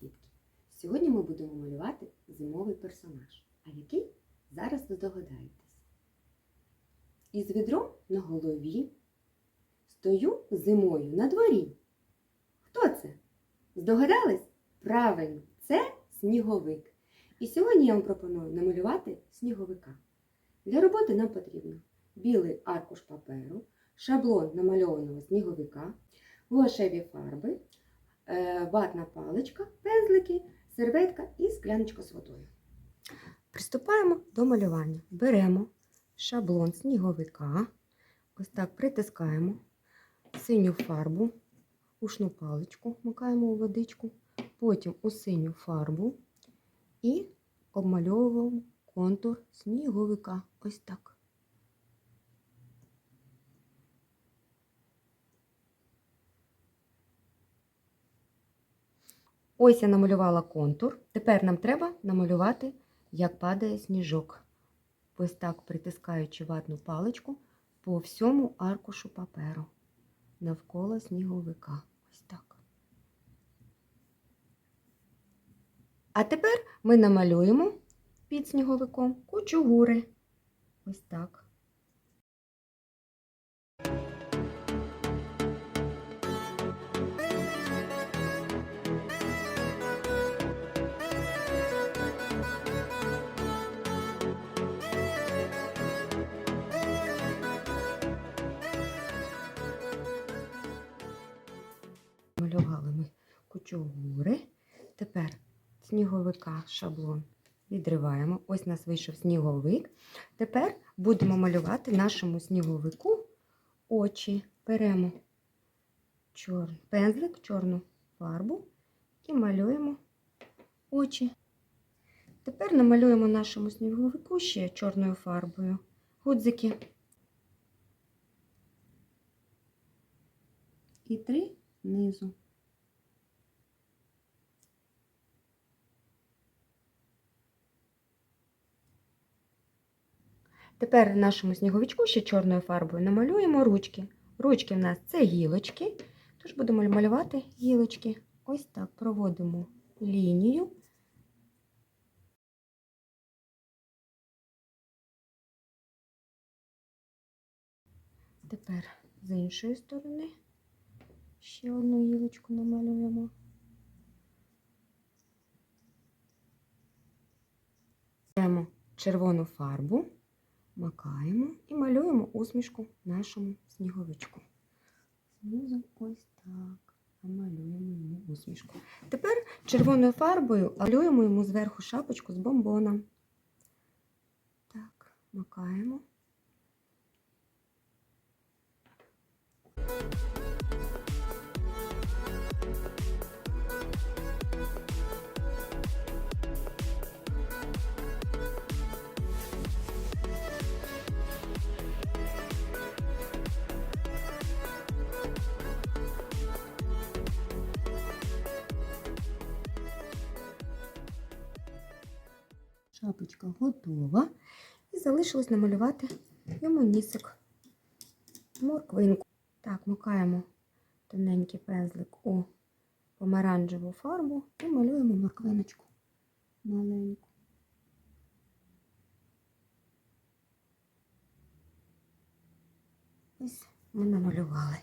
дітки! Сьогодні ми будемо малювати зимовий персонаж. А який? Зараз ви здогадаєтесь. Із відром на голові стою зимою на дворі. Хто це? Здогадались? Правильно, це сніговик. І сьогодні я вам пропоную намалювати сніговика. Для роботи нам потрібно білий аркуш паперу, шаблон намальованого сніговика, гуашеві фарби, ватна паличка, пензлики, серветка і скляночка з водою. Приступаємо до малювання. Беремо шаблон сніговика, ось так притискаємо синю фарбу, ушну паличку, макаємо у водичку, потім у синю фарбу і обмальовуємо контур сніговика. Ось так. Ось я намалювала контур. Тепер нам треба намалювати, як падає сніжок. Ось так притискаючи ватну паличку по всьому аркушу паперу навколо сніговика. Ось так. А тепер ми намалюємо під сніговиком кучугури. Ось так. Малювали ми кучугури. Тепер сніговика шаблон відриваємо. Ось у нас вийшов сніговик. Тепер будемо малювати нашому сніговику очі. Беремо чор... пензлик, чорну фарбу і малюємо очі. Тепер намалюємо нашому сніговику ще чорною фарбою гудзики. І три низу. Тепер нашому сніговичку ще чорною фарбою намалюємо ручки. Ручки в нас це гілочки, тож будемо малювати гілочки. Ось так проводимо лінію. Тепер з іншої сторони ще одну гілочку намалюємо. Беремо червону фарбу, макаємо і малюємо усмішку нашому сніговичку. Знизу ось так. Малюємо йому усмішку. Тепер червоною фарбою малюємо йому зверху шапочку з бомбона. Так, макаємо. Шапочка готова. І залишилось намалювати йому нісик. Морквинку. Так, макаємо тоненький пензлик у помаранчеву фарбу і малюємо морквиночку маленьку. Ось ми намалювали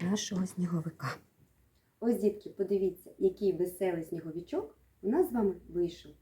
нашого сніговика. Ось, дітки, подивіться, який веселий сніговичок у нас з вами вийшов.